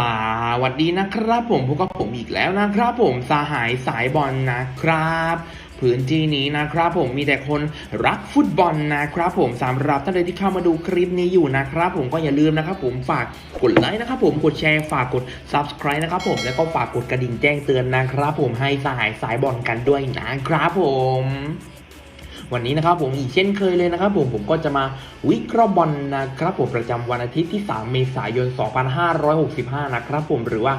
สวัสดีนะครับผมพบกับผมอีกแล้วนะครับผมสหายสายบอลนะครับ พื้นที่นี้นะครับผมมีแต่คนรักฟุตบอลนะครับผมสำหรับท่านใดที่เข้ามาดูคลิปนี้อยู่นะครับผมก็อย่าลืมนะครับผมฝากกดไลค์นะครับผมกดแชร์ฝากกด subscribe นะครับผมแล้วก็ฝากกดกระดิ่งแจ้งเตือนนะครับผมให้สหายสายบอลกันด้วยนะครับผม วันนี้นะครับผมอีกเช่นเคยเลยนะครับผมผมก็จะมาวิเคราะห์บอลนะครับผมประจำวันอาทิตย์ที่ 3 เมษายน 2565 นะครับผมหรือว่า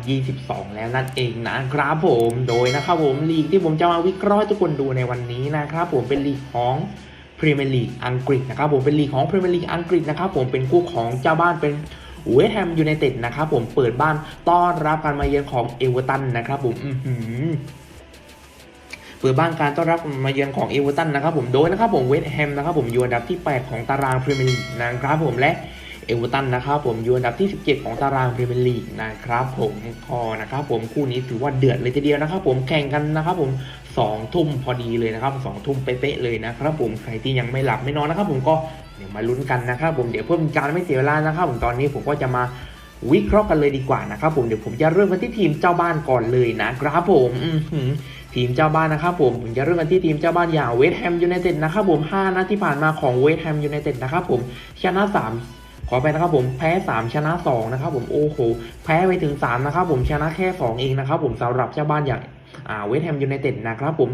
2022 แล้วนั่นเองนะครับผมโดยนะครับผมลีกที่ผมจะมาวิเคราะห์ทุกคนดูในวันนี้นะครับผมเป็นลีกของพรีเมียร์ลีกอังกฤษนะครับผมเป็นลีกของพรีเมียร์ลีกอังกฤษนะครับผมเป็นคู่ของเจ้าบ้านเป็นเวสต์แฮมยูไนเต็ดนะครับผมเปิดบ้านต้อนรับการมาเยือนของเอเวอร์ตันนะครับผม เปิดบ้านการต้อนรับมาเยือนของเอเวอร์ตันนะครับผมโดยนะครับผมเวสต์แฮมนะครับผมอยู่อันดับที่ 8 ของตารางพรีเมียร์ลีกนะครับผมและเอเวอร์ตันนะครับผมอยู่อันดับที่ 17 ของตารางพรีเมียร์ลีกนะครับผมคอนะครับผมคู่นี้ถือว่าเดือดเลยทีเดียวนะครับผมแข่งกันนะครับผม2ทุ่มพอดีเลยนะครับ2ทุ่มเป๊ะเลยนะครับผมใครที่ยังไม่หลับไม่นอนนะครับผมก็เดี๋ยวมาลุ้นกันนะครับผมเดี๋ยวเพื่อเป็นการไม่เสียเวลานะครับผมตอนนี้ผมก็จะมา วิเคราะห์กันเลยดีกว่านะครับผมเดี๋ยวผมจะเริ่มกันที่ทีมเจ้าบ้านก่อนเลยนะครับผมทีมเจ้าบ้านนะครับผมผมจะเริ่มกันที่ทีมเจ้าบ้านอย่างเวสต์แฮมยูไนเต็ดนะครับผม5นัดที่ผ่านมาของเวสต์แฮมยูไนเต็ดนะครับผมชนะ 3ขอไปนะครับผมแพ้ 3 ชนะ 2 นะครับผมโอ้โหแพ้ไปถึง 3 นะครับผมชนะแค่ 2 เองนะครับผมสำหรับเจ้าบ้านอย่างอ่าเวสต์แฮมยูไนเต็ดนะครับผม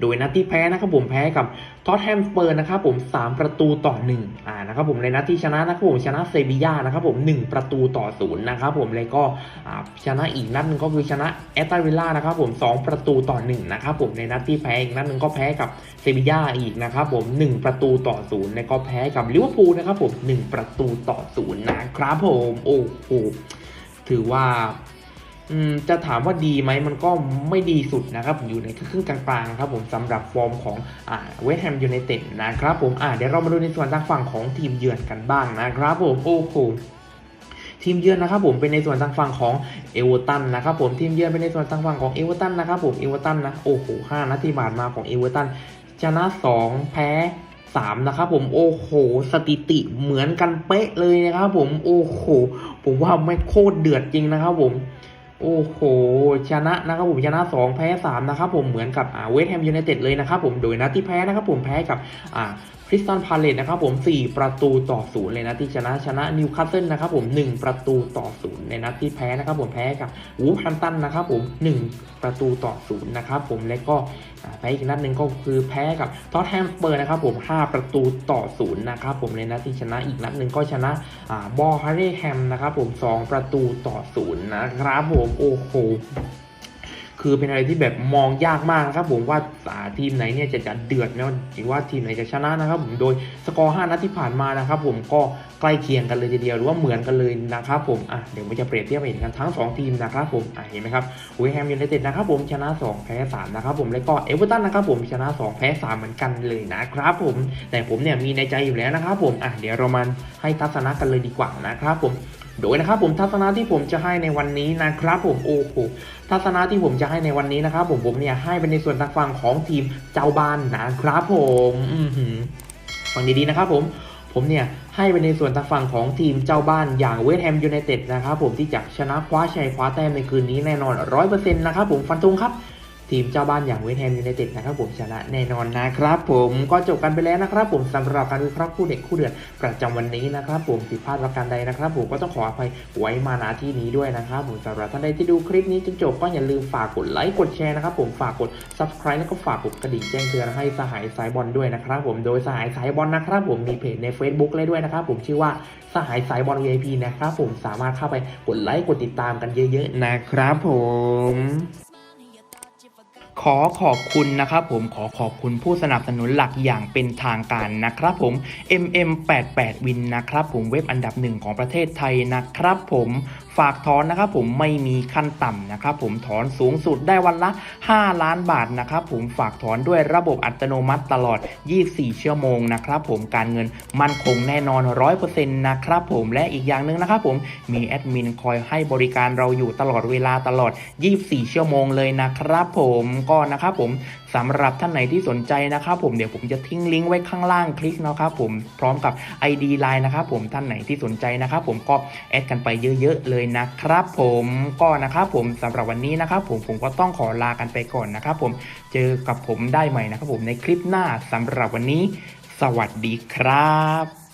โดยนัดที่แพ้นะครับผมแพ้กับท็อตแฮมสเปอร์นะครับผม 3 ประตูต่อ1อ่านะครับผมในนัดที่ชนะนะครับผมชนะเซบีย่านะครับผม 1 ประตูต่อ0นะครับผมแล้วก็ชนะอีกนัดหนึงก็คือชนะแอตตาวิลล่านะครับผม 2 ประตูต่อ1นะครับผมในนัดที่แพ้อีกนัดหนึงก็แพ้กับเซบีย่าอีกนะครับผม 1 ประตูต่อ0แล้วก็แพ้กับลิเวอร์พูลนะครับผม 1 ประตูต่อ0นะครับผมโอ้โหถือว่า จะถามว่าดีไหมมันก็ไม่ดีสุดนะครับผมอยู่ในครึ่งกลางๆครับผมสำหรับฟอร์มของเวสต์แฮมยูไนเต็ดนะครับผมอ่าเดี๋ยวเรามาดูในส่วนทางฝั่งของทีมเยือนกันบ้างนะครับผมโอ้โหทีมเยือนนะครับผมเป็นในส่วนทางฝั่งของเอเวอร์ตันนะครับผมทีมเยือนเป็นในส่วนทางฝั่งของเอเวอร์ตันนะครับผมเอเวอร์ตันนะโอ้โหห้านัดที่ผ่านมาของเอเวอร์ตันชนะสองแพ้สามนะครับผมโอ้โห สถิติเหมือนกันเป๊ะเลยนะครับผมโอ้โหผมว่าไม่โคตรเดือดจริงนะครับผม โอ้โห ชนะนะครับผมชนะ 2 แพ้ 3 นะครับผมเหมือนกับอ่าเวสต์แฮมยูไนเต็ดเลยนะครับผมโดยนัดที่แพ้นะครับผมแพ้กับอ่า คริสตันพาเลตนะครับผม 4 ประตูต่อศูนย์เลยนะที่ชนะชนะนิวคาสเซิลนะครับผม 1 ประตูต่อศูนย์ในนัดที่แพ้นะครับผมแพ้กับวูฟแฮมตันนะครับผม 1 ประตูต่อศูนย์นะครับผมและก็แพ้อีกนัดหนึ่งก็คือแพ้กับท็อตแฮมสเปอร์นะครับผม 5 ประตูต่อศูนย์นะครับผมในนัดที่ชนะอีกนัดหนึ่งก็ชนะบอลฮาร์เรแฮมนะครับผม 2 ประตูต่อศูนย์นะครับผมโอ้โห คือเป็นอะไรที่แบบมองยากมากนะครับผมว่าทีมไหนเนี่ยจะจะเดือดนะหรือว่าทีมไหนจะชนะนะครับผมโดยสกอร์5นัดที่ผ่านมานะครับผมก็ใกล้เคียงกันเลยทีเดียวหรือว่าเหมือนกันเลยนะครับผมอะเดี๋ยวผมจะเปรียบเทียบเห็นกันทั้ง 2 ทีมนะครับผมอะเห็นไหมครับเวสต์แฮมยูไนเต็ดนะครับผมชนะ 2 แพ้ 3 นะครับผมแล้วก็เอเวอร์ตันนะครับผมชนะ 2 แพ้ 3 เหมือนกันเลยนะครับผมแต่ผมเนี่ยมีในใจอยู่แล้วนะครับผมอะเดี๋ยวเรามาให้ทัศนะกันเลยดีกว่านะครับผม โดยนะครับผมทัศนะที่ผมจะให้ในวันนี้นะครับผมโอ้โหทัศนะที่ผมจะให้ในวันนี้นะครับผมผมเนี่ยให้เป็นในส่วนทางฝั่งของทีมเจ้าบ้านนะครับผมฟังดีๆนะครับผมผมเนี่ยให้เป็นในส่วนทางฝั่งของทีมเจ้าบ้านอย่างเวสต์แฮมยูไนเต็ดนะครับผมที่จะชนะคว้าชัยคว้าแต้มในคืนนี้แน่นอนร้อยเปอร์เซ็นต์นะครับผมฟันธงครับ ทีมเจ้าบ้านอย่างเวสต์แฮมยูไนเต็ดนะครับผมชนะแน่นอนนะครับผมก็จบกันไปแล้วนะครับผมสำหรับการวิเคราะห์คู่เด็กคู่เดือดประจำวันนี้นะครับผมผิดพลาดประการใดนะครับผมก็ต้องขออภัยไว้มาณที่นี้ด้วยนะครับผมสำหรับท่านใดที่ดูคลิปนี้จนจบก็อย่าลืมฝากกดไลค์กดแชร์นะครับผมฝากกด subscribe แล้วก็ฝากกดกระดิ่งแจ้งเตือนให้สหายสายบอลด้วยนะครับผมโดยสหายสายบอลนะครับผมมีเพจใน Facebook เลยด้วยนะครับผมชื่อว่าสหายสายบอล VIP นะครับผมสามารถเข้าไปกดไลค์กดติดตามกันเยอะ ๆ นะครับผม ขอขอบคุณนะครับผมขอขอบคุณผู้สนับสนุนหลักอย่างเป็นทางการนะครับผม MM88 Win นะครับผมเว็บอันดับหนึ่งของประเทศไทยนะครับผม ฝากถอนนะครับผมไม่มีขั้นต่ำนะครับผมถอนสูงสุดได้วันละ 5 ล้านบาทนะครับผมฝากถอนด้วยระบบอัตโนมัติตลอด 24 ชั่วโมงนะครับผมการเงินมั่นคงแน่นอน 100%นะครับผมและอีกอย่างหนึ่งนะครับผมมีแอดมินคอยให้บริการเราอยู่ตลอดเวลาตลอด 24 ชั่วโมงเลยนะครับผมก็นะครับผมสำหรับท่านไหนที่สนใจนะครับผมเดี๋ยวผมจะทิ้งลิงก์ไว้ข้างล่างคลิกนะครับผมพร้อมกับ ID ไลน์นะครับผมท่านไหนที่สนใจนะครับผมก็แอดกันไปเยอะๆเลยนะครับผมก็นะครับผมสำหรับวันนี้นะครับผมผมก็ต้องขอลากันไปก่อนนะครับผมเจอกับผมได้ใหม่นะครับผมในคลิปหน้าสำหรับวันนี้ สวัสดีครับ